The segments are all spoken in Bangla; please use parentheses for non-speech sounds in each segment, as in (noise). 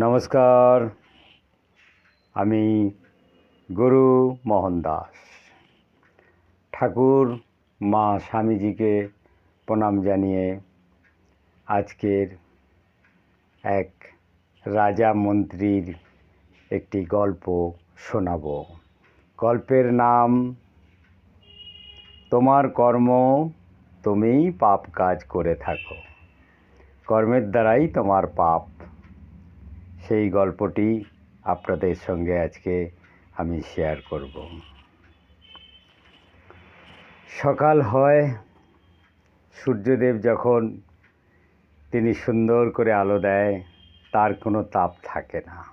নমস্কার, আমি গুরু মোহন দাস। ঠাকুর মা স্বামীজিকে প্রণাম জানিয়ে আজকের এক রাজা মন্ত্রীর একটি গল্প শোনাব। গল্পের নাম, তোমার কর্ম তুমিই পাপ কাজ করে থাকো। কর্মের দ্বারাই তোমার পাপ সেই গল্পটি আপনাদের সঙ্গে আজকে আমি শেয়ার করব। সকাল হয়, সূর্যদেব যখন তিনি সুন্দর করে আলো দেয়, তার কোনো তাপ থাকে না।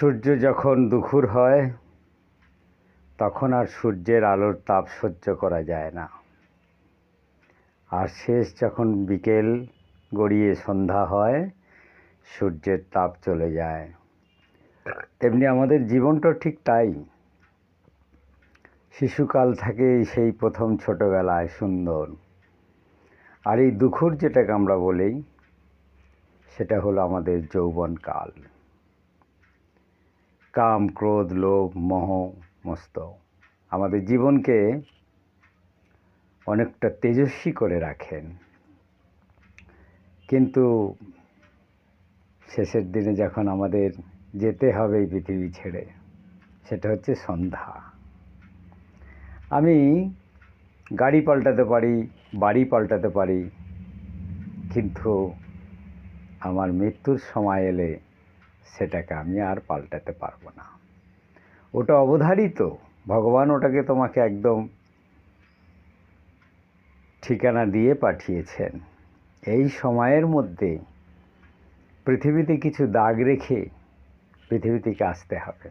সূর্য যখন দুপুর হয়, তখন আর সূর্যের আলোর তাপ সহ্য করা যায় না। আর শেষ যখন বিকেল গড়িয়ে সন্ধ্যা হয়, সূর্যের তাপ চলে যায়। তেমনি আমাদের জীবনটা ঠিক তাই। শিশুকাল থেকেই সেই প্রথম ছোটোবেলায় সুন্দর। আর এই দুঃখুর যেটাকে আমরা বলি, সেটা হলো আমাদের যৌবনকাল কাম, ক্রোধ, লোভ, মোহ, মস্ত। আমাদের জীবনকে অনেকটা তেজস্বী করে রাখেন। কিন্তু শেষের দিনে যখন আমাদের যেতে হবে এই পৃথিবী ছেড়ে, সেটা হচ্ছে সন্ধ্যা। আমি গাড়ি পাল্টাতে পারি, বাড়ি পাল্টাতে পারি, কিন্তু আমার মৃত্যুর সময় এলে সেটাকে আমি আর পাল্টাতে পারব না। ওটা অবধারিত, ভগবান ওটাকে তোমাকে একদম ঠিকানা দিয়ে পাঠিয়েছেন। এই সময়ের মধ্যে পৃথিবীতে কিছু দাগ রেখে পৃথিবী থেকে আসতে হবে?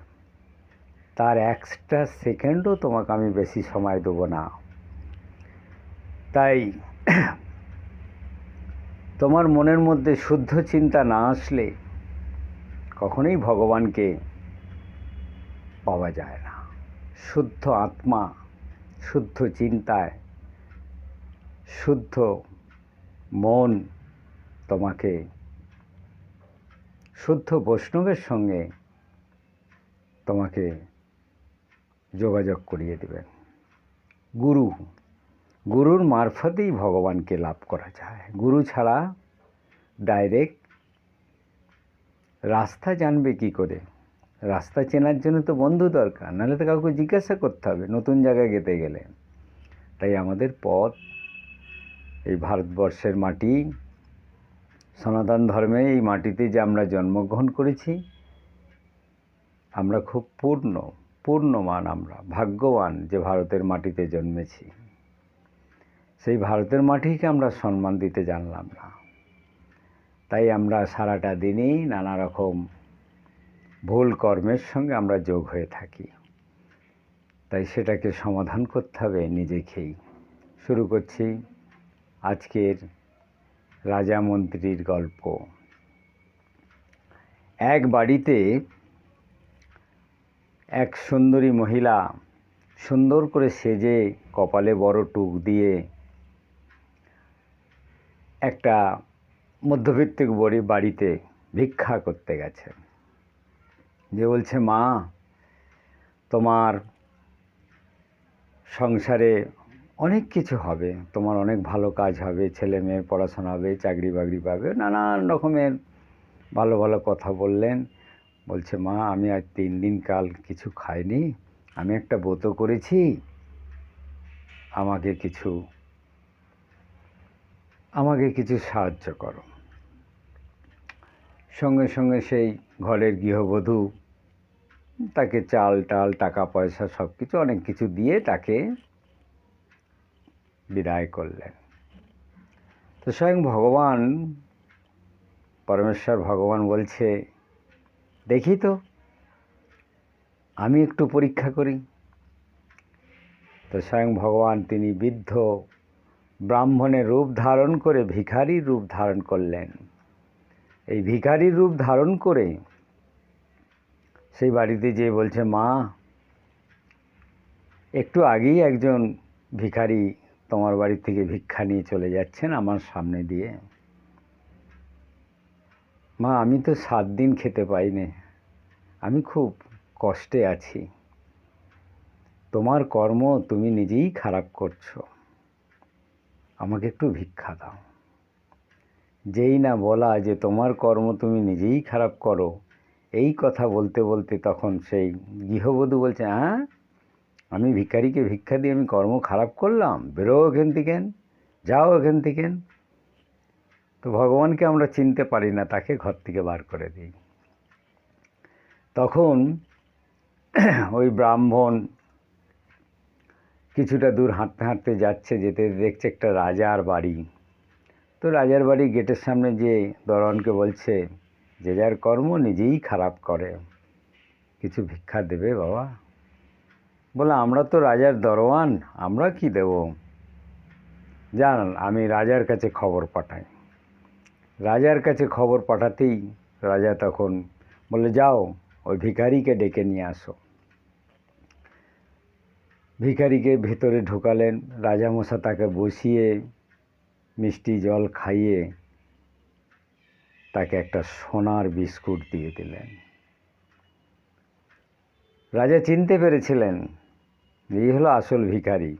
তার এক্সট্রা সেকেন্ডও তোমাকে আমি বেশি সময় দেবো না। তাই তোমার মনের মধ্যে শুদ্ধ চিন্তা না আসলে কখনোই ভগবানকে পাওয়া যায় না। শুদ্ধ আত্মা, শুদ্ধ চিন্তায়, শুদ্ধ মন তোমাকে। শুদ্ধ বৈষ্ণবের সঙ্গে তোমাকে যোগাযোগ করিয়ে দেবেন। গুরু, গুরুর মারফতেই ভগবানকে লাভ করা যায়। গুরু ছাড়া ডাইরেক্ট রাস্তা জানবে কি করে? রাস্তা চেনার জন্য তো বন্ধু দরকার, নাহলে তো কাউকে জিজ্ঞাসা করতে হবে, নতুন জায়গায় যেতে গেলে। তাই আমাদের পথ এই ভারতবর্ষের মাটি। সনাতন ধর্মে এই মাটিতে যে আমরা জন্মগ্রহণ করেছি, আমরা খুব পূর্ণ, পূর্ণমান আমরা, ভাগ্যবান যে ভারতের মাটিতে জন্মেছি। সেই ভারতের মাটিকে আমরা সম্মান দিতে জানলাম না। তাই আমরা সারাটা দিনই নানা রকম ভুল কর্মের সঙ্গে আমরা যোগ হয়ে থাকি। তাই সেটাকে সমাধান করতে হবে নিজেকেই। শুরু করছি। আজকের রাজা মন্ত্রীর গল্প। এক বাড়িতে এক সুন্দরী মহিলা সুন্দর করে সেজে কপালে বড় টুক দিয়ে একটা মধ্যবিত্তিক বড়ি বাড়িতে ভিক্ষা করতে গেছে। যে বলছে, মা, তোমার সংসারে অনেক কিছু হবে। তোমার অনেক ভালো কাজ হবে, ছেলে মেয়ের পড়াশোনা হবে, চাকরি বাকরি পাবে, নানান রকমের ভালো ভালো কথা বললেন। বলছে, মা, আমি আজ তিন দিন কাল কিছু খাইনি। আমি একটা ব্রত করেছি। আমাকে কিছু আমাকে কিছু সাহায্য করো। সঙ্গে সঙ্গে সেই ঘরের গৃহবধূ তাকে চাল টাল, টাকা পয়সা সব কিছু অনেক কিছু দিয়ে তাকে বিদায় করলেন। তো স্বয়ং ভগবান, পরমেশ্বর ভগবান বলছে, দেখি তো, আমি একটু পরীক্ষা করি। তো স্বয়ং ভগবান তিনি বৃদ্ধ ব্রাহ্মণের রূপ ধারণ করে ভিখারির রূপ ধারণ করলেন। এই ভিখারির রূপ ধারণ করে সেই বাড়িতে যেয়ে বলছে, মা, একটু আগেই একজন ভিখারি তোমার বাড়ি থেকে ভিক্ষা নিয়ে চলে যাচ্ছেন আমার সামনে দিয়ে। মা, আমি তো সাত দিন খেতে পাইনি। আমি খুব কষ্টে আছি। তোমার কর্ম তুমি নিজেই খারাপ করছ। আমাকে একটু ভিক্ষা দাও। যেই না বলা যে তোমার কর্ম তুমি নিজেই খারাপ করো, এই কথা বলতে বলতে তখন সেই গৃহবধূ বলছে হ্যাঁ আমি ভিখারিকে ভিক্ষা দিয়ে আমি কর্ম খারাপ করলাম বেরো এখান থেকে, যাও এখান থেকে। তো ভগবানকে আমরা চিনতে পারি না, তাকে ঘর থেকে বার করে দিই। তখন (clears throat) ওই ব্রাহ্মণ কিছুটা দূর হাঁটতে হাঁটতে যাচ্ছে, যেতে দেখছে একটা রাজার বাড়ি। তো রাজার বাড়ি গেটের সামনে যে দরওয়ানকে বলছে, যে যার কর্ম নিজেই খারাপ করে, কিছু ভিক্ষা দেবে বাবা? বলে, আমরা তো রাজার দরওয়ান আমরা কি দেব? জান, আমি রাজার কাছে খবর পাঠাই। রাজার কাছে খবর পাঠাতেই রাজা তখন বলে, যাও, ওই ভিখারিকে ডেকে নিয়ে আসো। ভিখারিকে ভেতরে ঢোকালেন। রাজামশা তাকে বসিয়ে মিষ্টি জল খাইয়ে তাকে একটা সোনার বিস্কুট দিয়ে দিলেন। রাজা চিনতে পেরেছিলেন এই হলো আসল ভিখারি।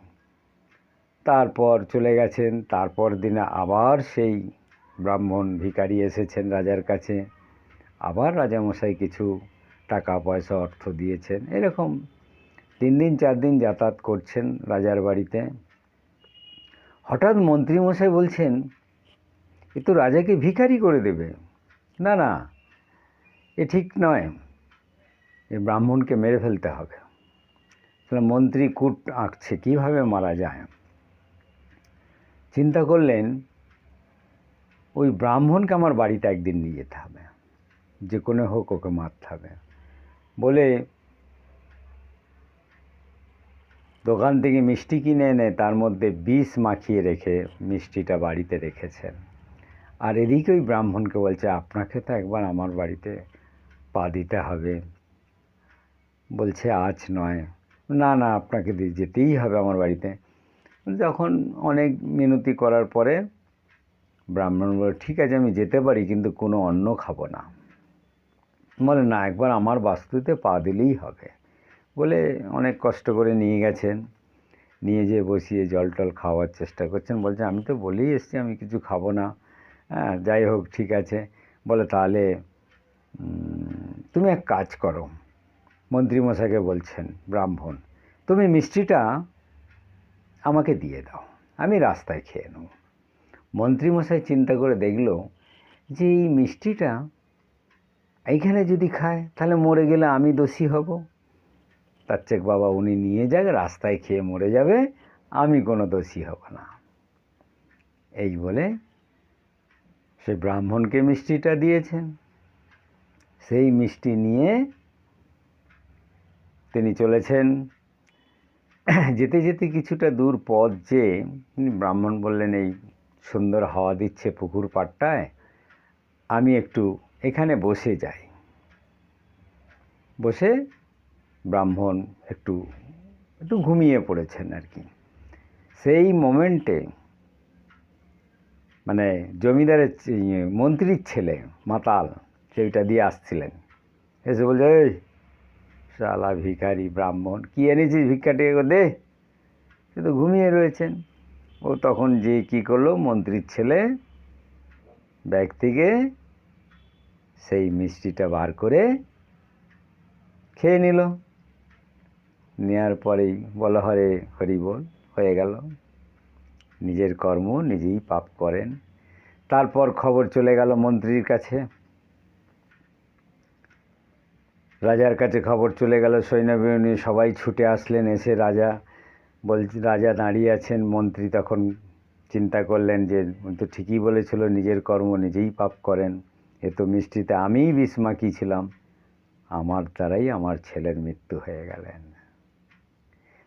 তারপর চলে গেছেন, তারপর দিনে আবার সেই ব্রাহ্মণ ভিখারি এসেছেন রাজার কাছে। আবার রাজামশাই কিছু টাকা, পয়সা, অর্থ দিয়েছেন। এরকম তিন দিন, চার দিন যাতায়াত করছেন রাজার বাড়িতে। হঠাৎ মন্ত্রীমশাই বলছেন, এ তো রাজাকে ভিখারি করে দেবে। না না, এ ঠিক নয়। এ ব্রাহ্মণকে মেরে ফেলতে হবে। মন্ত্রী কূট আঁকছে, কীভাবে মারা যায়? চিন্তা করলেন, ওই ব্রাহ্মণকে আমার বাড়িতে একদিন নিয়ে যেতে হবে। যে কোনো হোক ওকে মারতে হবে। বলে দোকান থেকে মিষ্টি কিনে এনে তার মধ্যে বিষ মাখিয়ে রেখে মিষ্টিটা বাড়িতে রেখেছেন। আর এদিকে ওই ব্রাহ্মণকে বলছে, আপনাকে তো একবার আমার বাড়িতে পা দিতে হবে। বলছে, আজ নয়। না না, আপনাকে যেতেই হবে আমার বাড়িতে। যখন অনেক মিনতি করার পরে ব্রাহ্মণ বলে, ঠিক আছে, আমি যেতে পারি, কিন্তু কোনো অন্ন খাব না। বলে, না, একবার আমার বাস্তুতে পা দিলেই হবে। বলে, অনেক কষ্ট করে নিয়ে গেছেন। নিয়ে যেয়ে বসিয়ে জল টল খাওয়ার চেষ্টা করছেন। বলছে, আমি তো বলেই এসছি, আমি কিছু খাব না। হ্যাঁ যাই হোক, ঠিক আছে। বলে, তাহলে তুমি এক কাজ করো। মন্ত্রীমশাইকে বলছেন, ব্রাহ্মণ, তুমি মিষ্টিটা আমাকে দিয়ে দাও, আমি রাস্তায় খেয়ে নেব। মন্ত্রীমশাই চিন্তা করে দেখল যে এই মিষ্টিটা এইখানে যদি খায়, তাহলে মরে গেলে আমি দোষী হব। তার চেক বাবা উনি নিয়ে যাক, রাস্তায় খেয়ে মরে যাবে, আমি কোনো দোষী হব না। এই বলে সে ব্রাহ্মণকে মিষ্টিটা দিয়েছেন। সেই মিষ্টি নিয়ে তিনি চলেছেন। যেতে যেতে কিছুটা দূর পথ যে ব্রাহ্মণ বললেন, এই সুন্দর হাওয়া দিচ্ছে পুকুর পাড়টায়, আমি একটু এখানে বসে যাই। বসে ব্রাহ্মণ একটু একটু ঘুমিয়ে পড়েছেন আর কি। সেই মোমেন্টে মানে জমিদারের মন্ত্রীর ছেলে মাতাল, সেইটা দিয়ে আসছিলেন। এসে বলছে, এই শালা ভিখারি ব্রাহ্মণ। কি এনেছিস ভিক্ষাটি দে? সে তো ঘুমিয়ে রয়েছেন। ও তখন যে কি করল? মন্ত্রীর ছেলে ব্যাগ থেকে সেই মিষ্টিটা বার করে খেয়ে নিল। নেওয়ার পরেই বলা হরে হরি বল, হয়ে গেল। নিজের কর্ম নিজেই পাপ করেন। তারপর খবর চলে গেল মন্ত্রীর কাছে। রাজার কাছে খবর চলে গেল সৈন্যবাহিনী সবাই ছুটে আসলেন, এসে রাজা বলছে রাজা দাঁড়িয়ে আছেন, মন্ত্রী তখন চিন্তা করলেন যে তো ঠিকই বলেছিল, নিজের কর্ম নিজেই পাপ করেন, এ তো মিষ্টিতে আমিই বিষ মাখিয়েছিলাম আমার দ্বারাই আমার ছেলের মৃত্যু হয়ে গেলেন।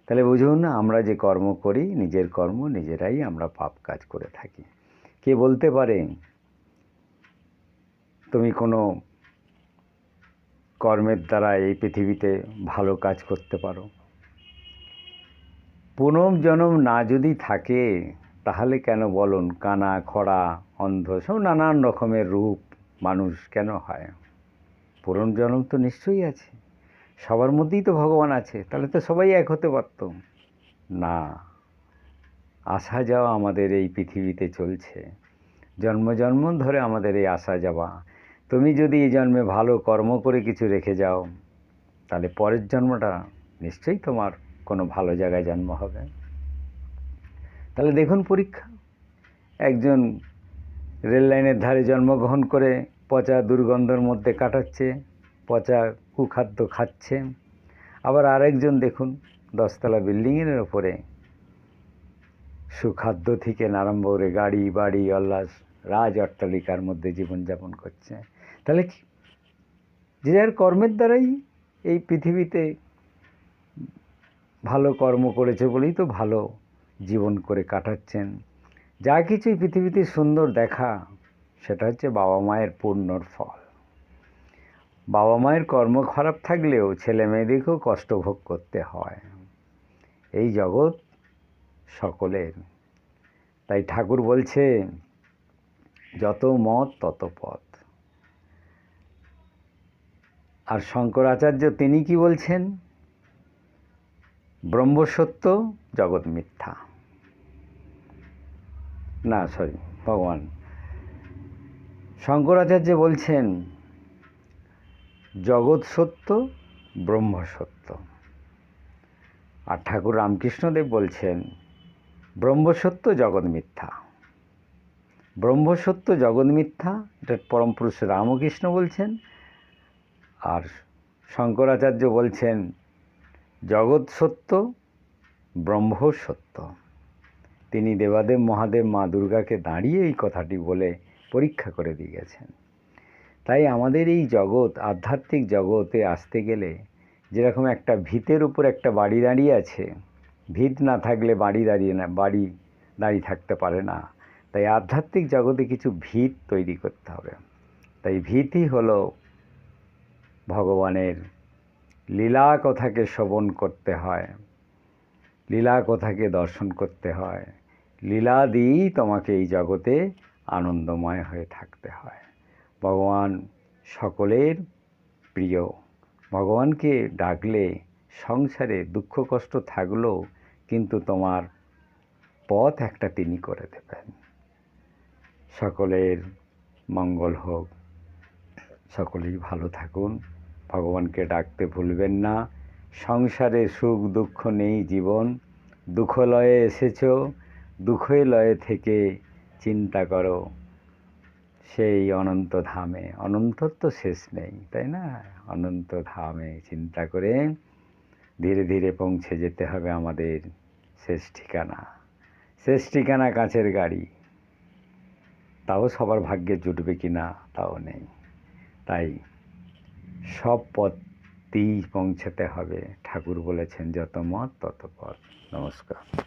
তাহলে বুঝুন, আমরা যে কর্ম করি, নিজের কর্ম নিজেরাই আমরা পাপ কাজ করে থাকি। কে বলতে পারে, তুমি কোনো কর্মের দ্বারা এই পৃথিবীতে ভালো কাজ করতে পারো। পুনম জনম না যদি থাকে, তাহলে কেন বলুন, কানা, খরা, অন্ধ, সব নানান রকমের রূপ মানুষ কেন হয়? পুনর্জন্ম তো নিশ্চয়ই আছে। সবার মধ্যেই তো ভগবান আছে, তাহলে তো সবাই এক হতে পারত। না, আসা যাওয়া আমাদের এই পৃথিবীতে চলছে। জন্ম জন্ম ধরে আমাদের এই আসা যাওয়া। তুমি যদি এই জন্মে ভালো কর্ম করে কিছু রেখে যাও, তাহলে পরের জন্মটা নিশ্চয়ই তোমার কোনো ভালো জায়গায় জন্ম হবে। তাহলে দেখুন পরীক্ষা। একজন রেল লাইনের ধারে জন্মগ্রহণ করে পচা দুর্গন্ধর মধ্যে কাটাচ্ছে, পচা কুখাদ্য খাচ্ছে। আবার আরেকজন দেখুন দশতলা বিল্ডিংয়ের ওপরে সুখাদ্য থেকে আরম্ভ করে গাড়ি, বাড়ি, অল্লাস, রাজ অট্টালিকার মধ্যে জীবনযাপন করছে। তাহলে কি? যে যার কর্মের দ্বারাই এই পৃথিবীতে ভালো কর্ম করেছে বলেই তো ভালো জীবন করে কাটাচ্ছেন। যা কিছুই পৃথিবীতে সুন্দর দেখা, সেটা হচ্ছে বাবা মায়ের পূর্ণর ফল। বাবা মায়ের কর্ম খারাপ থাকলেও ছেলে মেয়েদেরকেও কষ্ট ভোগ করতে হয়। এই জগৎ সকলের। তাই ঠাকুর বলছে, যত মত তত পথ। আর শঙ্করাচার্য তিনি কি বলছেন? ব্রহ্মসত্য, জগৎ মিথ্যা। না সরি ভগবান। শঙ্করাচার্য বলছেন, জগৎ সত্য, ব্রহ্ম সত্য। আর ঠাকুর রামকৃষ্ণদেব বলছেন ব্রহ্মসত্য জগৎ মিথ্যা। ব্রহ্মসত্য জগৎ মিথ্যা, এটা পরমপুরুষ রামকৃষ্ণ বলছেন আর শঙ্করাচার্য বলছেন, জগৎ সত্য, ব্রহ্ম সত্য। তিনি দেবাদেব মহাদেব মা দুর্গাকে দাঁড়িয়ে এই কথাটি বলে পরীক্ষা করে দিয়ে গেছেন। তাই আমাদের এই জগৎ, আধ্যাত্মিক জগতে আসতে গেলে যেরকম একটা ভিতের উপর একটা বাড়ি দাঁড়িয়ে আছে, ভিত না থাকলে বাড়ি দাঁড়িয়ে না, বাড়ি দাঁড়িয়ে থাকতে পারে না। তাই আধ্যাত্মিক জগতে কিছু ভিত তৈরি করতে হবে। তাই ভিতই হলো ভগবানের লীলা কথাকে শ্রবণ করতে হয়, লীলা কথাকে দর্শন করতে হয়, লীলা দিয়েই তোমাকে এই জগতে আনন্দময় হয়ে থাকতে হয়। ভগবান সকলের প্রিয়, ভগবানকে ডাকলে সংসারে দুঃখ কষ্ট থাকলেও কিন্তু তোমার পথ একটা তিনি করে দেবেন। সকলের মঙ্গল হোক, সকলেই ভালো থাকুন। ভগবানকে ডাকতে ভুলবেন না। সংসারে সুখ, দুঃখ নেই জীবন। দুঃখলয়ে এসেছ দুঃখে লয়ে থেকে চিন্তা করো। সেই অনন্ত ধামে, অনন্তর তো শেষ নেই, তাই না? অনন্ত ধামে চিন্তা করে ধীরে ধীরে পৌঁছে যেতে হবে আমাদের শেষ ঠিকানা। শেষ ঠিকানা কাছের গাড়ি। তাও সবার ভাগ্যে জুটবে কি না তাও নেই। তাই সব পথেই পৌঁছাতে হবে। ঠাকুর বলেছেন যত মত তত পথ। নমস্কার।